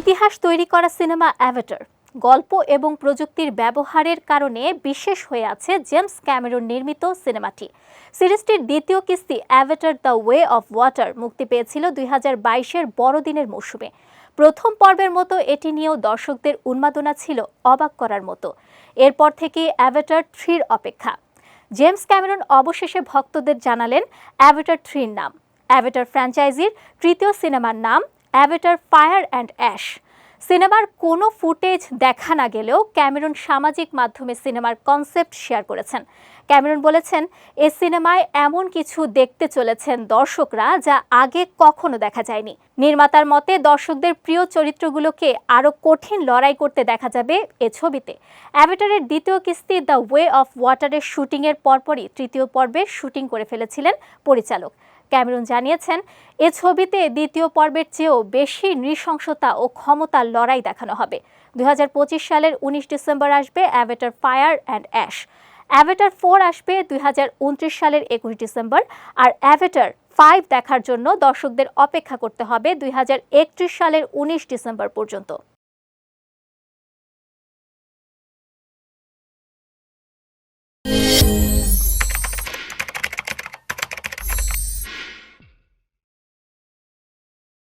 ইতিহাস তৈরি করা সিনেমা অ্যাভেটার। গল্প এবং প্রযুক্তির ব্যবহারের কারণে বিশেষ হয়ে আছে জেমস ক্যামেরন নির্মিত সিনেমাটি। সিরিজটির দ্বিতীয় কিস্তি Avatar the way of water মুক্তি পেয়েছিল দুই হাজার বাইশের বড়দিনের মৌসুমে। প্রথম পর্বের মতো এটি নিয়েও দর্শকদের উন্মাদনা ছিল অবাক করার মতো। এরপর থেকে অ্যাভেটার থ্রির অপেক্ষা। জেমস ক্যামেরন অবশেষে ভক্তদের জানালেন অ্যাভেটার থ্রির নাম। অ্যাভেটার ফ্র্যাঞ্চাইজির তৃতীয় সিনেমার নাম অ্যাভেটার ফায়ার অ্যান্ড অ্যাশ সিনেমার কোনো ফুটেজ দেখা না গেলেও ক্যামেরন সামাজিক মাধ্যমে সিনেমার কনসেপ্ট শেয়ার করেছেন। ক্যামেরন বলেছেন, এ সিনেমায় এমন কিছু দেখতে চলেছেন দর্শকরা যা আগে কখনো দেখা যায়নি। নির্মাতার মতে, দর্শকদের প্রিয় চরিত্রগুলোকে আরও কঠিন লড়াই করতে দেখা যাবে এ ছবিতে। অ্যাভেটারের দ্বিতীয় কিস্তি দ্য ওয়ে অফ ওয়াটারের শুটিংয়ের পরপরই তৃতীয় পর্বে শুটিং করে ফেলেছিলেন পরিচালক। ক্যামেরন জানিয়েছেন, এ ছবিতে দ্বিতীয় পর্বের চেয়েও বেশি নৃশংসতা ও ক্ষমতার লড়াই দেখানো হবে। দুই হাজার পঁচিশ সালের উনিশ ডিসেম্বর আসবে Avatar fire and ash. Avatar four আসবে দুই হাজার উনত্রিশ সালের একুশ ডিসেম্বর আর অ্যাভেটার ফাইভ দেখার জন্য দর্শকদের অপেক্ষা করতে হবে দুই হাজার একত্রিশ সালের উনিশ ডিসেম্বর পর্যন্ত।